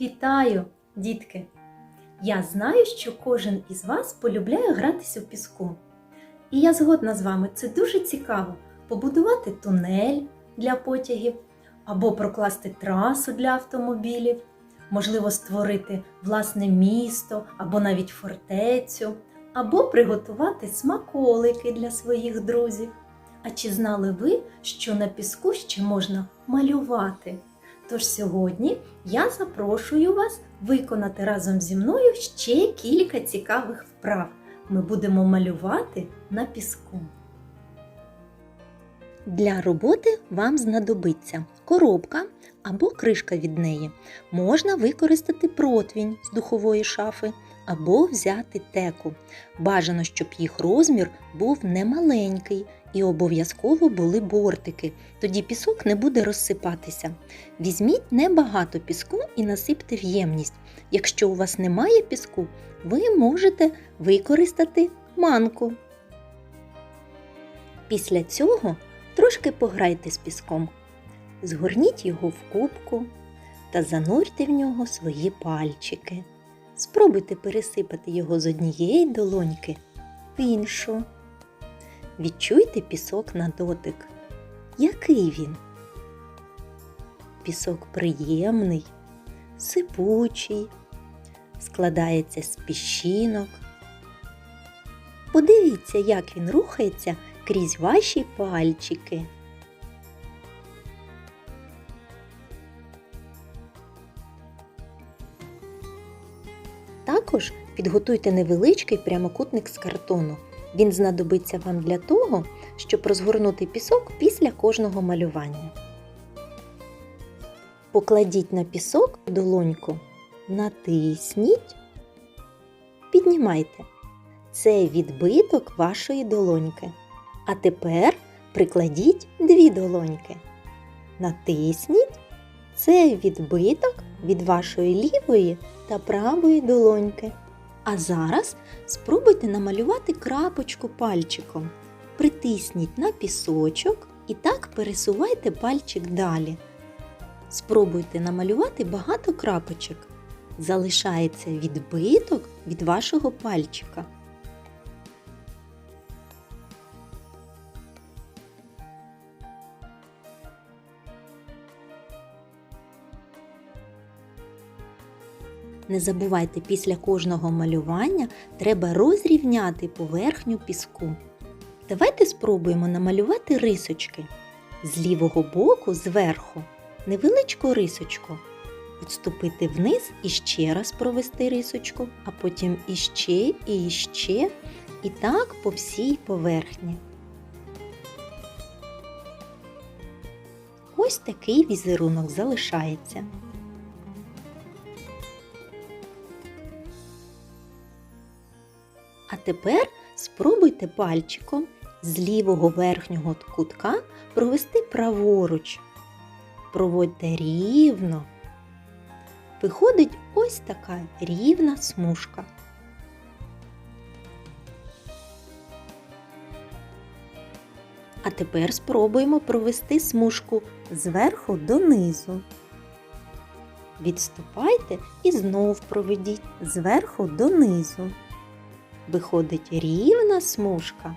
Вітаю, дітки! Я знаю, що кожен із вас полюбляє гратися в піску. І я згодна з вами, це дуже цікаво побудувати тунель для потягів або прокласти трасу для автомобілів, можливо, створити власне місто або навіть фортецю, або приготувати смаколики для своїх друзів. А чи знали ви, що на піску ще можна малювати? Тож сьогодні я запрошую вас виконати разом зі мною ще кілька цікавих вправ. Ми будемо малювати на піску. Для роботи вам знадобиться коробка або кришка від неї. Можна використати противінь з духової шафи або взяти теку. Бажано, щоб їх розмір був немаленький і обов'язково були бортики. Тоді пісок не буде розсипатися. Візьміть небагато піску і насипте в ємність. Якщо у вас немає піску, ви можете використати манку. Після цього трошки пограйте з піском. Згорніть його в кубку та занурте в нього свої пальчики. Спробуйте пересипати його з однієї долоньки в іншу. Відчуйте пісок на дотик. Який він? Пісок приємний, сипучий, складається з піщинок. Подивіться, як він рухається крізь ваші пальчики. Також підготуйте невеличкий прямокутник з картону. Він знадобиться вам для того, щоб розгорнути пісок після кожного малювання. Покладіть на пісок долоньку, натисніть, піднімайте. Це відбиток вашої долоньки. А тепер прикладіть дві долоньки. Натисніть. Це відбиток від вашої лівої та правої долоньки. А зараз спробуйте намалювати крапочку пальчиком. Притисніть на пісочок і так пересувайте пальчик далі. Спробуйте намалювати багато крапочок. Залишається відбиток від вашого пальчика. Не забувайте, після кожного малювання треба розрівняти поверхню піску. Давайте спробуємо намалювати рисочки. З лівого боку зверху невеличку рисочку. Відступити вниз і ще раз провести рисочку, а потім іще і іще, і так по всій поверхні. Ось такий візерунок залишається. Тепер спробуйте пальчиком з лівого верхнього кутка провести праворуч. Проводьте рівно. Виходить ось така рівна смужка. А тепер спробуємо провести смужку зверху донизу. Відступайте і знов проведіть зверху донизу виходить рівна смужка.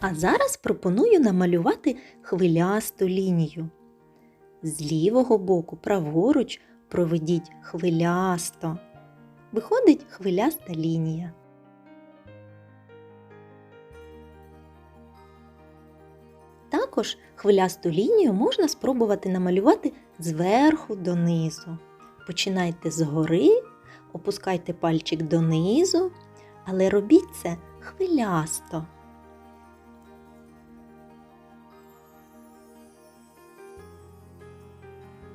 А зараз пропоную намалювати хвилясту лінію. З лівого боку праворуч проведіть хвилясто. Виходить хвиляста лінія. Також хвилясту лінію можна спробувати намалювати зверху донизу. Починайте згори, опускайте пальчик донизу, але робіть це хвилясто.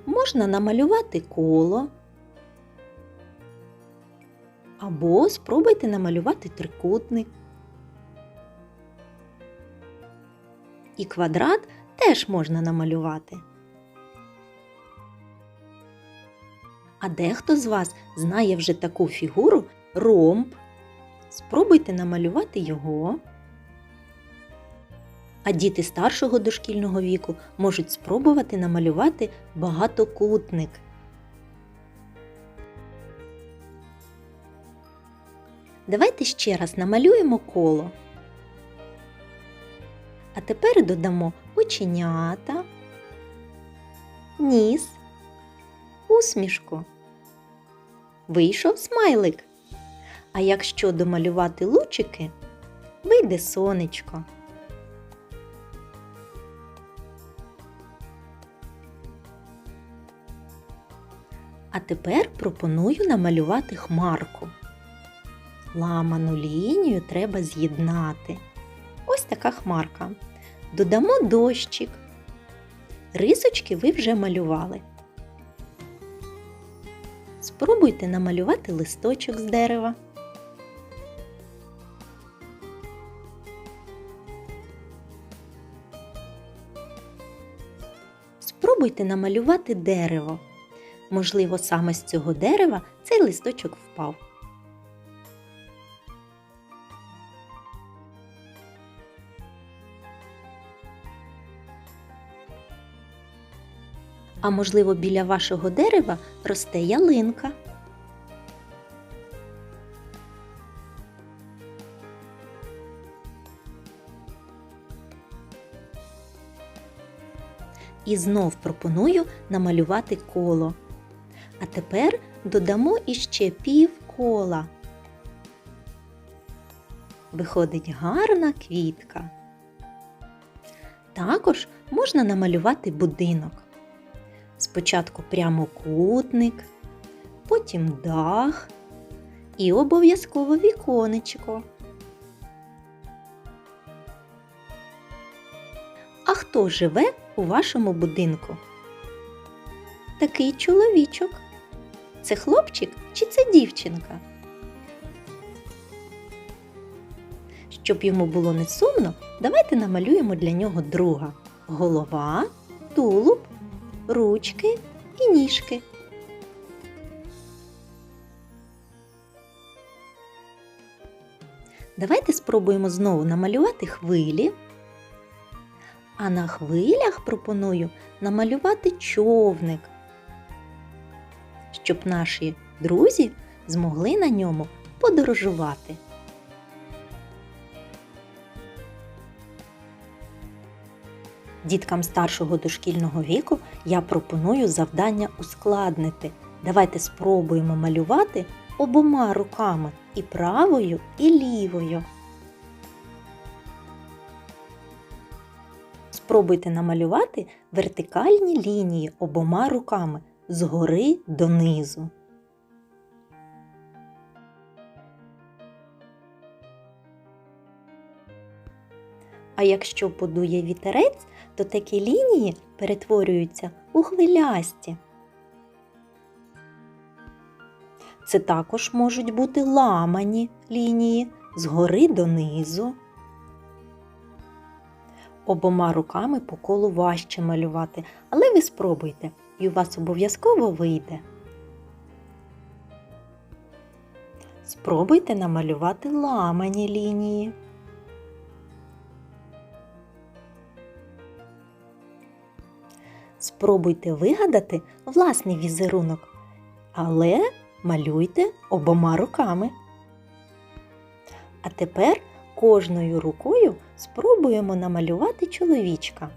Можна намалювати коло. Або спробуйте намалювати трикутник. І квадрат теж можна намалювати. А дехто з вас знає вже таку фігуру ромб. Спробуйте намалювати його. А діти старшого дошкільного віку можуть спробувати намалювати багатокутник. Давайте ще раз намалюємо коло. А тепер додамо оченята, ніс, усмішку. Вийшов смайлик. А якщо домалювати лучики, вийде сонечко. А тепер пропоную намалювати хмарку. Ламану лінію треба з'єднати. Ось така хмарка. Додамо дощик. Рисочки ви вже малювали. Спробуйте намалювати листочок з дерева. Спробуйте намалювати дерево. Можливо, саме з цього дерева цей листочок впав. А можливо, біля вашого дерева росте ялинка. І знов пропоную намалювати коло. А тепер додамо іще пів кола. Виходить гарна квітка. Також можна намалювати будинок. Спочатку прямокутник, потім дах і обов'язково віконечко. А хто живе у вашому будинку? Такий чоловічок. Це хлопчик чи це дівчинка? Щоб йому було не сумно, давайте намалюємо для нього друга. Голова, тулуб, ручки і ніжки. Давайте спробуємо знову намалювати хвилі. А на хвилях пропоную намалювати човник, щоб наші друзі змогли на ньому подорожувати. Діткам старшого дошкільного віку я пропоную завдання ускладнити. Давайте спробуємо малювати обома руками і правою, і лівою. Спробуйте намалювати вертикальні лінії обома руками згори донизу. А якщо подує вітерець, то такі лінії перетворюються у хвилясті. Це також можуть бути ламані лінії згори донизу. Обома руками по колу важче малювати, але ви спробуйте, і у вас обов'язково вийде. Спробуйте намалювати ламані лінії. Спробуйте вигадати власний візерунок, але малюйте обома руками. А тепер кожною рукою спробуємо намалювати чоловічка.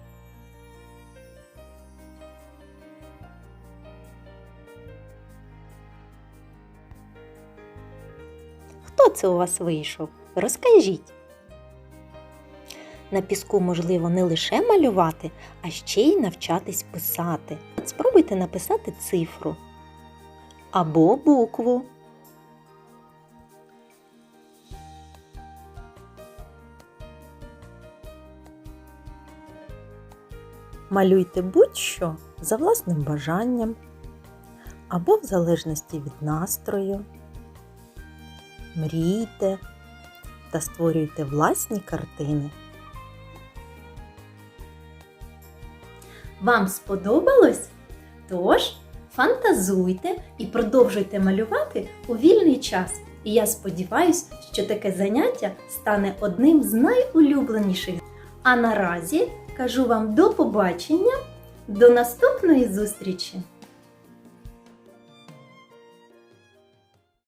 Хто це у вас вийшов? Розкажіть. На піску можливо не лише малювати, а ще й навчатись писати. Спробуйте написати цифру або букву. Малюйте будь-що за власним бажанням або в залежності від настрою. Мрійте та створюйте власні картини. Вам сподобалось? Тож фантазуйте і продовжуйте малювати у вільний час. І я сподіваюся, що таке заняття стане одним з найулюбленіших. А наразі кажу вам до побачення, до наступної зустрічі!